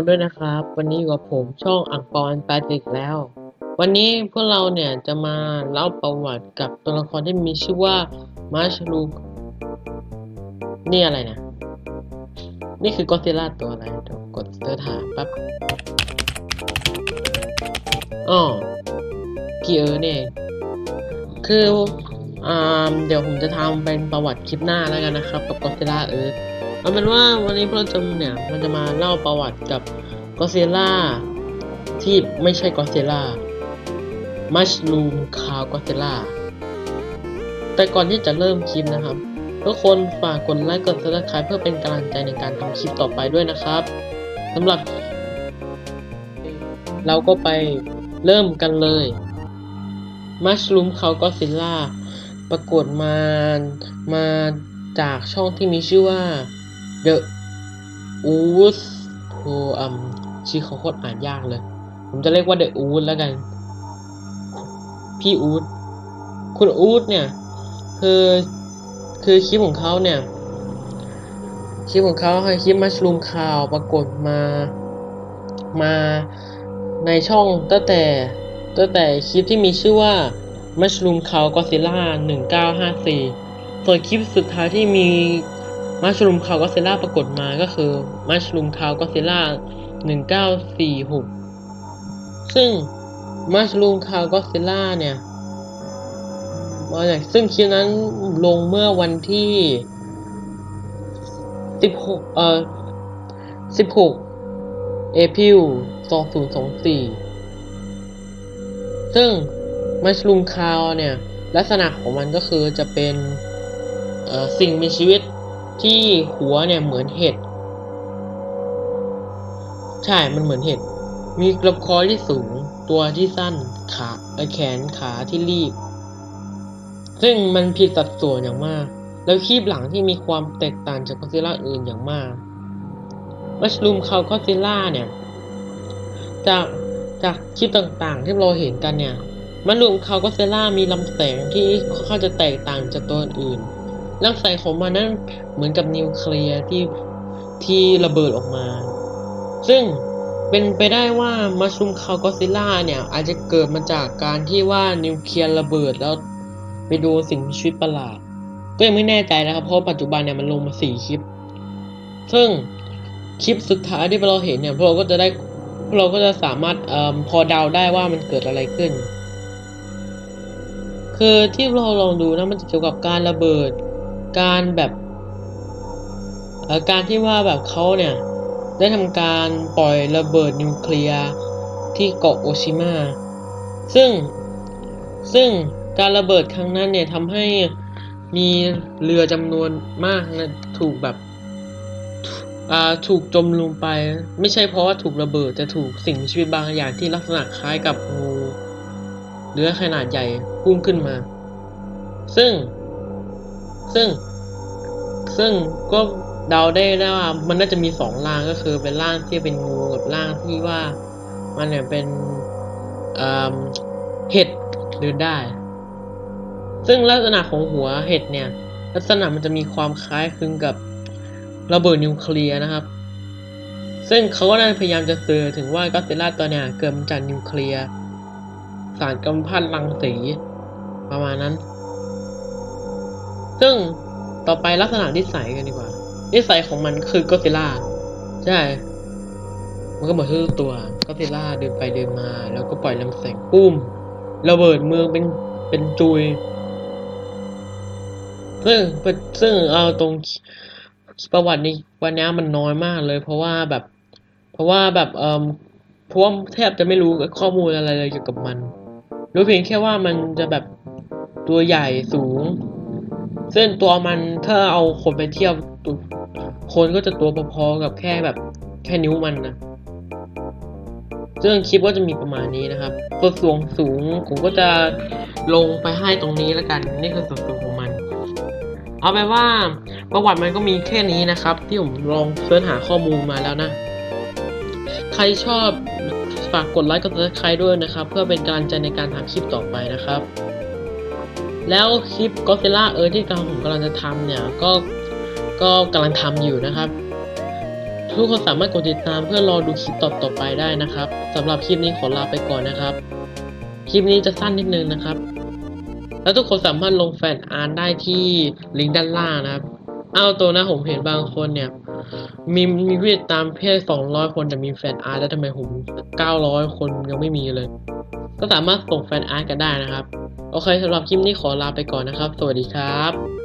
คนด้วยนะครับ วันนี้อยู่กับผมช่องอังปอนแปดอีกแล้ว วันนี้พวกเราเนี่ยจะมาเล่าประวัติกับตัวละครที่มีชื่อว่ามาร์ชลูนี่อะไรนะ นี่คือกอซิล่าตัวอะไรเดี๋ยวกดเสิร์ชหาแป๊บอ๋อพี่เออเนี่ยคือ เดี๋ยวผมจะทำเป็นประวัติคลิปหน้าแล้วกันนะครับ กับกอซิล่าเออเอาเป็นว่าวันนี้พวกเราจะเนี่ยมันจะมาเล่าประวัติกับกอซิล่าที่ไม่ใช่กอซิล่ามัชลูมคาวกอซิล่าแต่ก่อนที่จะเริ่มคลิปนะครับ ทุกคนฝากกดไลค์กดซับสไครป์เพื่อเป็นกำลังใจในการทำคลิปต่อไปด้วยนะครับสำหรับ เราก็ไปเริ่มกันเลยมัชลูมเขาก็ซิล่า ปรากฏมา มาจากช่องที่มีชื่อว่า The o o d โทอัมชื่อเขาโคตรอ่านยากเลย ผมจะเรียกว่า The o o d แล้วกัน พี่อูดคุณอูดเนี่ย คือคือคลิปของเขาเนี่ยคลิปของเขาคือคลิปมัชลูมข่าวปรากฏมา มาในช่องตั้งแต่ตั้งแต่คลิปที่มีชื่อว่า มัชลูมข่าวก็ซิล่า1954ส่วนคลิปสุดท้ายที่มีมัชลูมข่าวก็ซิล่าปรากฏมาก็คือมัชลูมข่าวก็ซิล่า1946ซึ่งมัชลูมข่าวก็ซิล่าเนี่ยมาจากซึ่งคลิปนั้นลงเมื่อวันที่สิบหกเอ่อสิบหกเอพิลสองศูนย์สองสี่ซึ่ง มัชลูมคาวเนี่ยลักษณะของมันก็คือจะเป็นสิ่งมีชีวิตที่หัวเนี่ยเหมือนเห็ด ใช่มันเหมือนเห็ด มีกระคอที่สูง ตัวที่สั้น ขาแขนขาที่รีบ ซึ่งมันผิดสัดส่วนอย่างมาก แล้วคีบหลังที่มีความแตกต่างจากกอซิล่าอื่นอย่างมากมัชลูมคาวกอซิล่าเนี่ย จากจากคลิปต่างๆที่เราเห็นกันเนี่ย มัชลูมคาวกอซิลล่ามีลำแสงที่ค่อนข้างจะแตกต่างจากตัวอื่นลำแสงของมันนั้นเหมือนกับนิวเคลียร์ที่ที่ระเบิดออกมา ซึ่งเป็นไปได้ว่ามัชลูมคาวกอซิลล่าเนี่ยอาจจะเกิดมาจากการที่ว่านิวเคลียร์ระเบิดแล้วไปดูสิ่งมีชีวิตประหลาด ก็ยังไม่แน่ใจนะครับ เพราะปัจจุบันเนี่ยมันลงมาสี่คลิป ซึ่งคลิปสุดท้ายที่เราเห็นเนี่ยพวกเราก็จะได้พวกเราก็จะสามารถเอ่อพอเดาได้ว่ามันเกิดอะไรขึ้น คือที่เราลองดูนะมันจะเกี่ยวกับการระเบิด การแบบการที่ว่าแบบเขาเนี่ย ได้ทำการปล่อยระเบิดนิวเคลียร์ที่เกาะโอชิมา ซึ่งซึ่งการระเบิดครั้งนั้นเนี่ยทำให้มีเรือจำนวนมากนะถูกแบบถูกจมลงไป ไม่ใช่เพราะว่าถูกระเบิดแต่ถูกสิ่งมีชีวิตบางอย่างที่ลักษณะคล้ายกับงู เรือขนาดใหญ่พุ่งขึ้นมา ซึ่ง ซึ่ง ซึ่งก็เดาได้ได้ว่า มันน่าจะมีสองร่างก็คือเป็นร่างที่เป็นงูกับร่างที่ว่า มันเนี่ยเป็นอ่าเห็ดเดินได้ ซึ่งลักษณะของหัวเห็ดเนี่ย ลักษณะมันจะมีความคล้ายคลึงกับระเบิดนิวเคลียร์นะครับ ซึ่งเขาก็ได้พยายามจะสื่อถึงว่าก็อดซิลล่าตัวเนี่ยเกิดมาจากนิวเคลียร์ สารกำมพันรังสี ประมาณนั้น ซึ่งต่อไปลักษณะนิสัยกันดีกว่า นิสัยของมันคือก็อดซิล่าใช่ มันก็เหมือนทุกตัวก็อดซิลล่าเดินไปเดินมา แล้วก็ปล่อยลำแสงปุ้มระเบิดเมืองเป็นเป็นจุย ซึ่งซึ่งเอาตรงประวัตินี้วันนี้มันน้อยมากเลย เพราะว่าแบบ เพราะว่าแบบเอ่อเพราะว่าแทบจะไม่รู้ข้อมูลอะไรเลยเกี่ยวกับมัน รู้เพียงแค่ว่ามันจะแบบตัวใหญ่สูง ซึ่งตัวมันถ้าเอาคนไปเทียบตัวคนก็จะตัวพอๆกับแค่แบบแค่นิ้วมันนะซึ่งคลิปก็จะมีประมาณนี้นะครับส่วนสูงสูงผมก็จะลงไปให้ตรงนี้แล้วกัน นี่คือส่วนสูงของมัน เอาไปว่าประวัติมันก็มีแค่นี้นะครับ ที่ผมลองเสิร์ชหาข้อมูลมาแล้วนะ ครชอบฝากกดไลค์กดซับสไครด้วยนะครับ เพื่อเป็นกำลังใจในการทำคลิปต่อไปนะครับ แล้วคลิปก็ซิล่าเออที่กำลังผมกำลังจะทำเนี่ยก็ก็กำลังทำอยู่นะครับ ทุกคนสามารถกดติดตามเพื่อรอดูคลิปต่อๆไปได้นะครับสำหรับคลิปนี้ขอลาไปก่อนนะครับ คลิปนี้จะสั้นนิดนึงนะครับ แล้วทุกคนสามารถลงแฟนอาร์ตได้ที่ลิงก์ด้านล่างนะครับ เอาตัวนะผมเห็นบางคนเนี่ย มีมีผู้ติดตามเพียงสองร้อยคนแต่มีแฟนอาร์ตแล้วทำไมผมเก้าร้อยคนยังไม่มีเลย ก็สามารถส่งแฟนอาร์ตกันได้นะครับ โอเคสำหรับคลิปนี้ขอลาไปก่อนนะครับ สวัสดีครับ